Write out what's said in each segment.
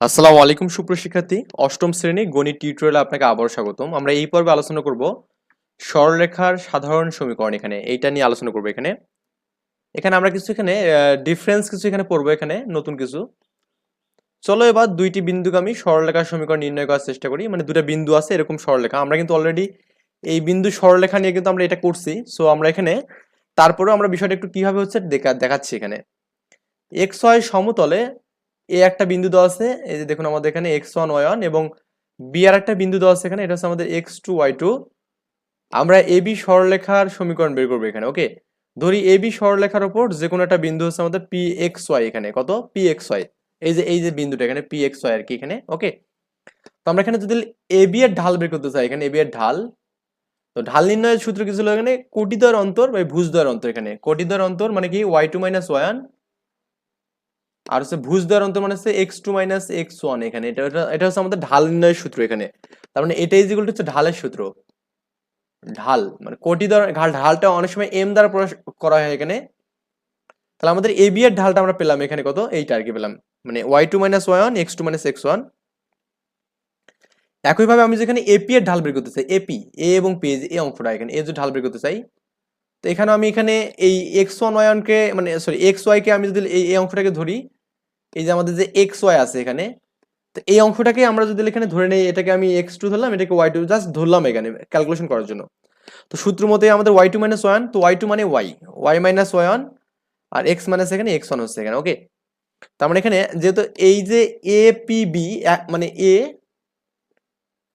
আসসালামু আলাইকুম সুপ্রশিক্ষার্থী অষ্টম শ্রেণি গণিত টিউটোরিয়ালে আপনাকে আবার স্বাগতম। আমরা এই পর্বে আলোচনা করব সরলরেখার সাধারণ সমীকরণ এখানে। এইটা নিয়ে আলোচনা করব এখানে। এখানে আমরা কিছু এখানে ডিফারেন্স কিছু এখানে পড়ব এখানে, নতুন কিছু। চলো এবার দুইটি বিন্দুগামী সরলরেখার সমীকরণ নির্ণয় করার চেষ্টা করি। মানে দুটো বিন্দু আছে, এরকম সরলরেখা। আমরা কিন্তু অলরেডি এই বিন্দু সরলরেখা নিয়ে কিন্তু আমরা এটা করছি। সো আমরা এখানে, তারপরেও আমরা বিষয়টা একটু কীভাবে হচ্ছে দেখা, দেখাচ্ছি এখানে। এক্স সমতলে এ একটা বিন্দু দেওয়া আছে, এই যে দেখুন আমাদের এখানে এক্স ওয়ান ওয়াই ওয়ান এবং বি আর একটা বিন্দু দেওয়া আছে এখানে, এটা হচ্ছে আমাদের এক্স টু ওয়াই টু আমরা এ বি সরলরেখার সমীকরণ বের করব এখানে ওকে ধরি এ বি সরলরেখার ওপর যে কোনো একটা বিন্দু হচ্ছে আমাদের পি এক্স ওয়াই এখানে, কত? পি এক্স ওয়াই এই যে এই যে বিন্দুটা এখানে পি এক্স ওয়াই আর কি এখানে ওকে তো আমরা এখানে যদি এ বি এর ঢাল বের করতে চাই, এখানে এ বি এর ঢাল। তো ঢাল নির্ণয়ের সূত্র কি ছিল এখানে? কোটিদ্বয়ের অন্তর বা ভুজদ্বয়ের অন্তর এখানে। কোটিদ্বয়ের অন্তর মানে কি? ওয়াই টু মাইনাস ওয়ান আর হচ্ছে ভুজ দেওয়ার অন্তর মানে হচ্ছে x two minus x one এখানে। এটা এটা- হচ্ছে আমাদের ঢাল নির্ণয়ের সূত্র এখানে। তার মানে এটা ইজিগুলো হচ্ছে ঢালের সূত্র। ঢাল মানে কোটি দ্বারা, ঢাল, ঢালটা অনেক সময় এম দ্বারা করা হয় এখানে। তাহলে আমাদের এ বি এর ঢালটা আমরা পেলাম এখানে কত? এইটা আর কি পেলাম। মানে y two minus y one x two minus x one একইভাবে আমি যেখানে এপি এর ঢাল বের করতে চাই এপি এ এবং পি এ অংশটা এখানে এ যে ঢাল বের করতে চাই। তো এখানে আমি এখানে এই এক্স ওয়ান ওয়ানকে মানে সরি এক্স ওয়াইকে আমি যদি এই অংশটাকে ধরি এই যে আমাদের যে এক্স ওয়াই আছে এখানে, তো এই অংশটাকে আমরা যদি এখানে ধরে নেই, এটাকে আমি এক্স টু ধরলাম, এটাকে ওয়াই টু জাস্ট ধরলাম এখানে ক্যালকুলেশন করার জন্য। তো সূত্র মতে আমাদের ওয়াই টু মাইনাস ওয়ান তো ওয়াই টু মানে ওয়াই ওয়াই মাইনাস ওয়ান আর এক্স মাইনাস এখানে এক্স ওয়ান হচ্ছে এখানে ওকে তার মানে এখানে যেহেতু এই যে এ পি বি মানে এ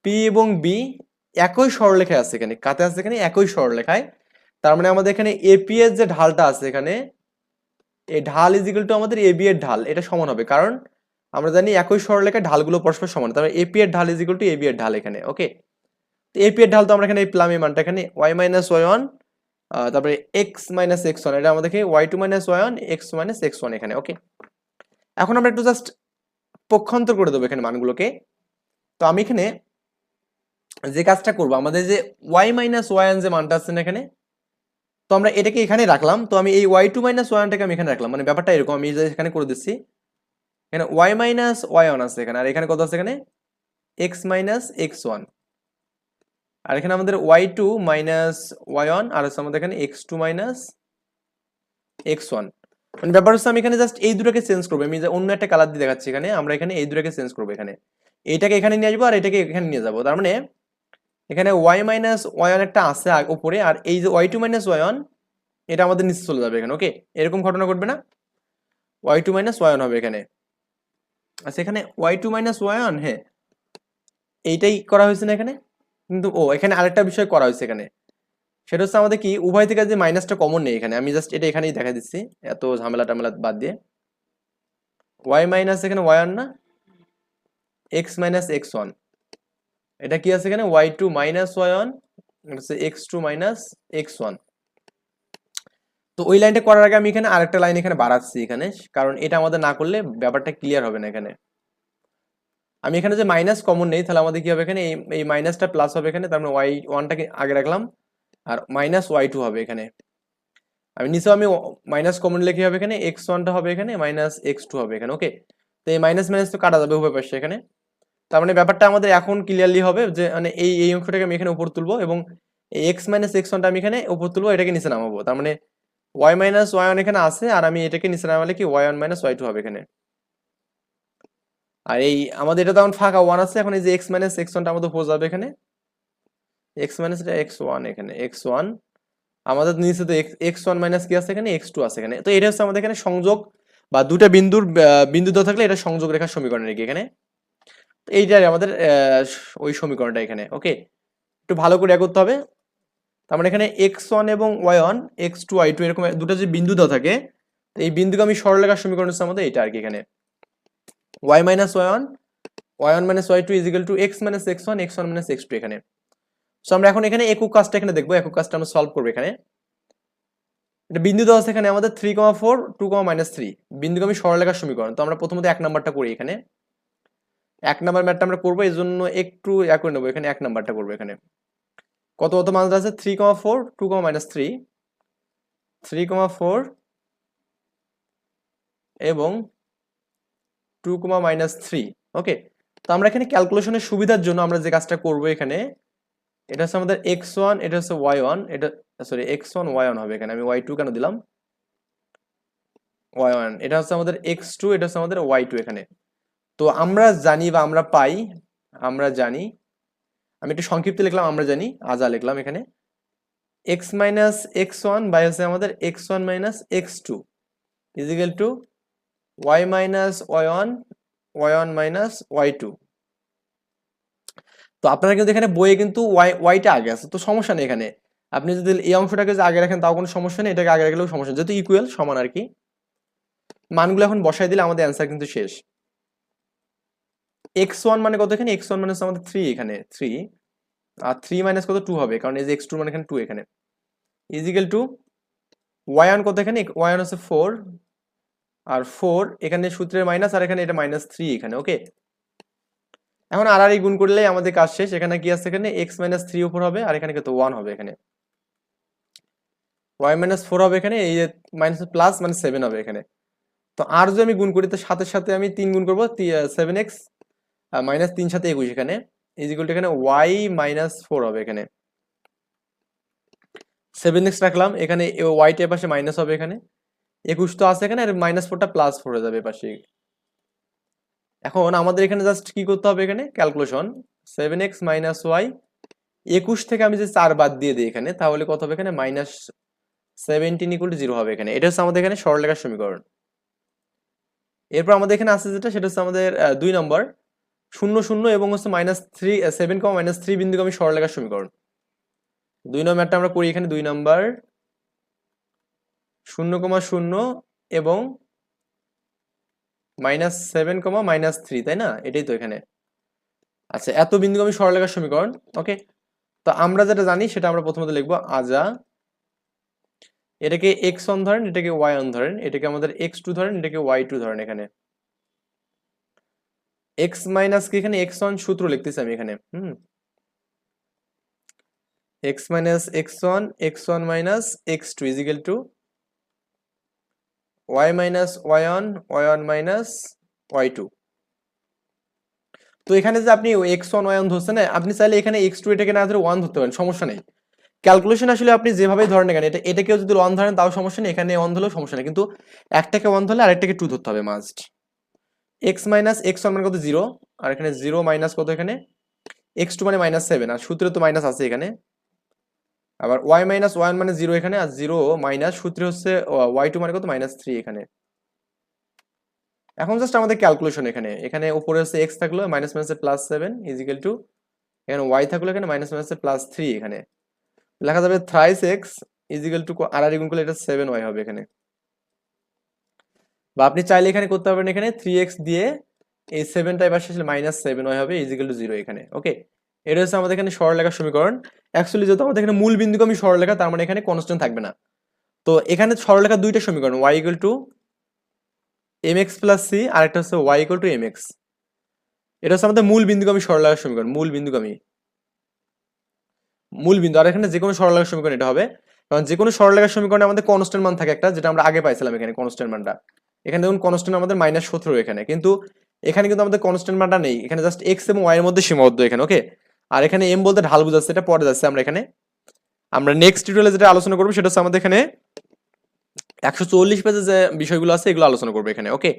পি এবং বি একই সরলরেখায় আছে এখানে, কাতে আছে এখানে একই সরলরেখায়। তার মানে আমাদের এখানে এপি এর যে ঢালটা আছে এখানে এই ঢাল ইজ ইকুয়াল টু আমাদের এবি এর ঢাল, এটা সমান হবে। কারণ আমরা জানি একই সরলরেখায় ঢালগুলো পরস্পর সমান তার মানে এপি এর ঢাল ইজ ইকুয়াল টু এবি এর ঢাল এখানে ওকে তো এপি এর ঢাল তো আমরা এখানে এই পেলাম মানটা এখানে ওয়াই মাইনাস ওয়াই ওয়ান তারপরে এক্স মাইনাস এক্স ওয়ান এটা আমাদেরকে y two minus y one x minus x one এখানে ওকে এখন আমরা একটু জাস্ট পক্ষান্তর করে দেবো এখানে মানগুলোকে। তো আমি এখানে যে কাজটা করব, আমাদের যে ওয়াই মাইনাস ওয়াই যে মানটা আছে না এখানে তো আমরা এটাকে এখানে রাখলাম। তো আমি এই ওয়াই টু মাইনাস ওয়ানটাকে আমি এখানে রাখলাম। মানে ব্যাপারটা এরকম, আমি এখানে করে দিচ্ছি। এখানে ওয়াই মাইনাস ওয়াই ওয়ান আছে এখানে। আর এখানে কত আছে এখানে? এক্স মাইনাস এক্স ওয়ান আর এখানে আমাদের y two minus y one আর হচ্ছে আমাদের এখানে x two minus x one মানে ব্যাপার হচ্ছে আমি এখানে জাস্ট এই দুটোকে চেঞ্জ করব। আমি অন্য একটা কালার দিয়ে দেখাচ্ছি এখানে, আমরা এখানে এই দুটোকে চেঞ্জ করব এখানে। এটাকে এখানে নিয়ে আসব আর এটাকে এখানে নিয়ে যাব। তার মানে এখানে ওয়াই মাইনাস ওয়াই ওয়ান একটা আছে উপরে, আর এই যে ওয়াই টু মাইনাস ওয়ান এটা আমাদের নিচে চলে যাবে এখানে ওকে এরকম ঘটনা ঘটবে না? ওয়াই টু মাইনাস ওয়ান হবে এখানে। আচ্ছা এখানে ওয়াই টু মাইনাস ওয়ান হ্যাঁ এইটাই করা হয়েছে না এখানে? কিন্তু, ও, এখানে আরেকটা বিষয় করা হয়েছে এখানে। সেটা হচ্ছে আমাদের কি, উভয় থেকে যে মাইনাসটা কমন নেই এখানে, আমি জাস্ট এটা এখানেই দেখা দিচ্ছি, এত ঝামেলা টামেলা বাদ দিয়ে। ওয়াই মাইনাস এখানে ওয়ান না? এক্স মাইনাস এক্স ওয়ান এটা কি আছে এখানে? Y two minus y one হচ্ছে x two minus x one তো ওই লাইনটা করার আগে আমি এখানে আরেকটা লাইন এখানে বাড়াচ্ছি এখানে, কারণ এটা আমাদের না করলে ব্যাপারটা ক্লিয়ার হবে না এখানে। আমি এখানে যে মাইনাস কমন নেই, তাহলে আমাদের কি হবে এখানে? এই মাইনাসটা প্লাস হবে এখানে, তার মানে ওয়াই ওয়ানটাকে আগে রাখলাম, আর মাইনাস ওয়াই টু হবে এখানে। আমি নিচেও আমি মাইনাস কমন লিখে হবে এখানে এক্স ওয়ানটা হবে এখানে মাইনাস এক্স টু হবে এখানে ওকে তো এই মাইনাস মাইনাস তো কাটা যাবে উভয় পাশে এখানে। তার মানে ব্যাপারটা আমাদের এখন ক্লিয়ারলি হবে যে মানে এই এই অংশটাকে আমি এখানে উপর তুলবো এবং এই এক্স মাইনাস এক্স ওয়ানটা আমি এখানে উপর তুলবো, এটাকে নিচে নামাবো। তার মানে ওয়াই মাইনাস ওয়াই ওয়ান এখানে আছে আর আমি এটাকে নিচে নামালে কি y one minus y two হবে এখানে। আর এই, আমাদের এটা তখন ফাঁকা ওয়ান আছে, এখন এই যে এক্স মাইনাস এক্স ওয়ানটা আমাদের হয়ে যাবে এখানে। এক্স মাইনাস এটা এক্স ওয়ান এখানে এক্স ওয়ান আমাদের নিচে তো এক্স ওয়ান মাইনাস কি আছে এখানে? এক্স টু আছে এখানে। তো এটা হচ্ছে আমাদের এখানে সংযোগ বা দুটা বিন্দুর বিন্দু দেওয়া থাকলে এটা সংযোগ রেখার সমীকরণ রেখে এখানে। এইটাই আমাদের ওই সমীকরণটা এখানে ওকে একটু ভালো করে করতে হবে। তার মানে এখানে এক্স ওয়ান এবং y one x two y two এরকম দুটো যে বিন্দু দেওয়া থাকে এই বিন্দুকে আমি সরলরেখার সমীকরণ হচ্ছে আমাদের এটা আর কি এখানে। Y minus y one y one minus y two is equal to x minus x one x one minus x two এখানে। সো আমরা এখন এখানে একক কাজটা এখানে দেখব, একক কাজটা আমরা সলভ করব এখানে। এটা বিন্দু দেওয়া আছে এখানে আমাদের three comma four two comma minus three বিন্দুগামী সরলরেখার সমীকরণ, তো আমরা প্রথমত এক নাম্বারটা করি এখানে। এক নাম্বার ম্যাথটা আমরা করব, এই জন্য একটু এক করে নেব, এখানে এক নাম্বারটা করব, এখানে। কত কত মান আছে? Three comma four two comma minus three three comma four এবং two comma minus three okay তো আমরা এখানে ক্যালকুলেশনের সুবিধার জন্য আমরা যে কাজটা করব এখানে, এটা হচ্ছে আমাদের এক্স ওয়ান এটা হচ্ছে ওয়াই ওয়ান এটা sorry x one y one হবে এখানে, আমি ওয়াই টু কেন দিলাম? ওয়াই ওয়ান এটা হচ্ছে আমাদের এক্স টু এটা হচ্ছে আমাদের ওয়াই টু এখানে। তো আমরা জানি বা আমরা পাই, আমরা জানি, আমি একটু সংক্ষিপ্ত লিখলাম, আমরা জানি আজা লিখলাম এখানে x minus x one by হচ্ছে আমাদের x one minus x two is equal to y minus y one y one minus y two তো আপনারা কিন্তু এখানে বইয়ে কিন্তু ওয়াই ওয়াইটা আগে আছে, তো সমস্যা নেই এখানে। আপনি যদি এই অংশটাকে আগে রাখেন, তাও কোনো সমস্যা নেই, এটাকে আগে রাখলেও সমস্যা যেহেতু ইকুয়াল সমান আর কি। মানগুলো এখন বসাই দিলে আমাদের অ্যান্সার কিন্তু শেষ। এক্স ওয়ান মানে কত এখানে? এক্স ওয়ান মানে আমাদের থ্রি এখানে থ্রি আর থ্রি মাইনাস কত? টু হবে, কারণ এই যে এক্স টু মানে এখানে টু এখানে। ইজিক্যাল টু ওয়াই ওয়ান কত এখানে? ওয়াই ওয়ান হচ্ছে ফোর আর ফোর এখানে সূত্রের মাইনাস আর এখানে এটা মাইনাস থ্রি এখানে ওকে এখন আর আর গুণ করলে আমাদের কাজ শেষ। এখানে কি আছে এখানে? এক্স মাইনাস থ্রি উপর হবে, আর এখানে কত? ওয়ান হবে এখানে। ওয়াই মাইনাস ফোর হবে এখানে, এই যে মাইনাস প্লাস মানে সেভেন হবে এখানে। তো আর যদি আমি গুণ করি তো সাথে সাথে আমি তিন গুণ করব সেভেন এক্স মাইনাস তিন সাথে একুশ এখানে ইজিকুল এখানে ওয়াই মাইনাস ফোর হবে এখানে। সেভেন এক্স রাখলাম, এখানে ওয়াইটা এপাশে মাইনাস হবে এখানে। একুশ তো আছে এখানে, আর মাইনাস ফোরটা প্লাস ফোর হয়ে যাবে এপাশে। এখন আমাদের এখানে জাস্ট কি করতে হবে এখানে? Calculation seven x minus y একুশ থেকে আমি যে চার বাদ দিয়ে দিই এখানে, তাহলে কত হবে এখানে? Minus seventeen equal to zero হবে এখানে। এটা হচ্ছে আমাদের এখানে সরলরেখার সমীকরণ। এরপর আমাদের এখানে আছে যেটা, সেটা হচ্ছে আমাদের দুই নম্বর শূন্য শূন্য এবং হচ্ছে minus three seven comma minus three বিন্দুগামী সরলরেখার সমীকরণ। দুই নম্বরটা আমরা করি এখানে দুই নম্বর। শূন্য কমা শূন্য এবং minus seven comma minus three তাই না? এটাই তো এখানে। আচ্ছা এত বিন্দুগামী সরলরেখার সমীকরণ ওকে তো আমরা যেটা জানি সেটা আমরা প্রথমত লিখব আজা। এটাকে এক্স অন ধরেন, এটাকে ওয়াই অন ধরেন, এটাকে আমাদের এক্স টু ধরেন, এটাকে ওয়াই টু ধরেন এখানে। এক্স মাইনাস কি এখানে? এক্স সূত্র লিখতেছি আমি এখানে। হুম। X minus x one x one minus x two is equal to y minus y one y one minus y two তো এখানে যে আপনি এক্স ওয়ান ওয়ান ধরছেন না, আপনি চাইলে এখানে এক্স টু এটাকে না ধরে ওয়ান ধরতে পারেন সমস্যা নেই। ক্যালকুলেশন আসলে আপনি যেভাবে ধরেন না কেন এটা এটাকেও যদি ওয়ান ধরেন তাও সমস্যা নেই এখানে ওয়ান ধরলেও সমস্যা নেই। কিন্তু একটাকে ওয়ান ধরলে আরেকটাকে টু ধরতে হবে must x minus x one মানে কত? জিরো আর এখানে জিরো মাইনাস কত এখানে? এক্স টু মানে মাইনাস সেভেন আর সূত্রে তো মাইনাস আছে এখানে। আবার ওয়াই মাইনাস ওয়ান মানে জিরো এখানে, আর জিরো মাইনাস সূত্রে হচ্ছে ওয়াই টু মানে কত? মাইনাস থ্রি এখানে। এখন জাস্ট আমাদের ক্যালকুলেশন এখানে। এখানে উপরে হচ্ছে এক্স থাকল মাইনাস মাইনাসে plus seven is equal to এখানে ওয়াই থাকল এখানে মাইনাস মাইনাসে প্লাস থ্রি এখানে। লেখা যাবে thrice x is equal to আর আর গুণ করলে এটা সেভেন ওয়াই হবে এখানে। বা আপনি চাইলে এখানে করতে পারবেন এখানে থ্রি এক্স দিয়ে এই সেভেনটা এবার শেষে মাইনাস সেভেন ওয়াই হবে ইজিক্যাল টু জিরো এখানে ওকে এটা হচ্ছে আমাদের এখানে সরলরেখার সমীকরণ। অ্যাকচুয়ালি যেহেতু আমাদের এখানে মূল বিন্দু আমি সরলরেখা, তার মানে এখানে কনস্ট্যান্ট থাকবে না। তো এখানে সরলরেখা দুইটা সমীকরণ y equal to m x plus c আর একটা হচ্ছে y equal to m x এটা হচ্ছে আমাদের মূল বিন্দুগামী সরলরেখার সমীকরণ, মূল বিন্দুগামী। মূল বিন্দু, আর এখানে যে কোনো সরলরেখার সমীকরণ এটা হবে। কারণ যে কোনো সরলরেখার সমীকরণে আমাদের কনস্ট্যান্ট মান থাকে একটা, যেটা আমরা আগে পাইছিলাম এখানে কনস্ট্যান্ট মানটা। এখানে দেখুন কনস্ট্যান্ট আমাদের মাইনাস সতেরো এখানে। কিন্তু এখানে কিন্তু আমাদের কনস্ট্যান্ট মানটা নেই। এখানে জাস্ট এক্স এবং ওয়াই এর মধ্যে সীমাবদ্ধ এখানে ওকে আর এখানে এম বলতে ঢাল বুঝাচ্ছে, এটা পরে যাচ্ছে আমরা এখানে। আমরা নেক্সট টিউটোরিয়ালে যেটা আলোচনা করব, সেটা হচ্ছে আমাদের এখানে একশো চল্লিশ পেজে যে বিষয়গুলো আছে, এগুলো আলোচনা করব এখানে ওকে